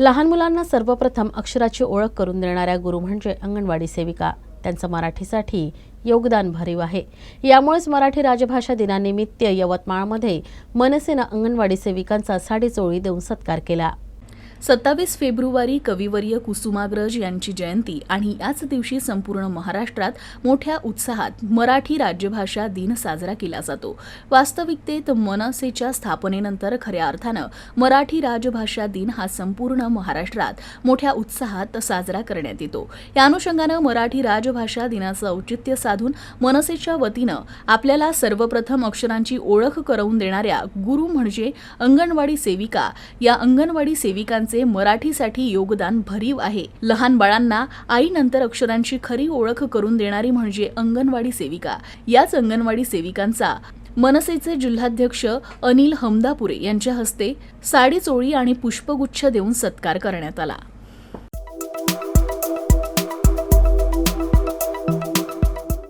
लहान मुलांना सर्वप्रथम अक्षराची ओळख करून देणाऱ्या गुरु म्हणजे अंगणवाडी सेविका. त्यांचं मराठीसाठी योगदान भरीव आहे. यामुळेच मराठी राजभाषा दिनानिमित्त यवतमाळमध्ये मनसेनं अंगणवाडी सेविकांचा साडीचोळी देऊन सत्कार केला. सत्तावीस फेब्रुवारी कविवर्य कुसुमाग्रज यांची जयंती आणि याच दिवशी संपूर्ण महाराष्ट्रात मोठ्या उत्साहात मराठी राज्यभाषा दिन साजरा केला जातो. वास्तविकतेत मनसेच्या स्थापनेनंतर खऱ्या अर्थानं मराठी राजभाषा दिन हा संपूर्ण महाराष्ट्रात मोठ्या उत्साहात साजरा करण्यात येतो. या अनुषंगानं मराठी राजभाषा दिनाचं औचित्य साधून मनसेच्या वतीनं आपल्याला सर्वप्रथम अक्षरांची ओळख करवून देणाऱ्या गुरु म्हणजे अंगणवाडी सेविका. या अंगणवाडी सेविकांचे मराठीसाठी योगदान भरीव आहे. लहान बाळांना आईनंतर अक्षरांची खरी ओळख करून देणारी म्हणजे अंगणवाडी सेविका. याच अंगणवाडी सेविकांचा मनसेचे जिल्हाध्यक्ष अनिल हमदापुरे यांच्या हस्ते साडी चोळी आणि पुष्पगुच्छ देऊन सत्कार करण्यात आला.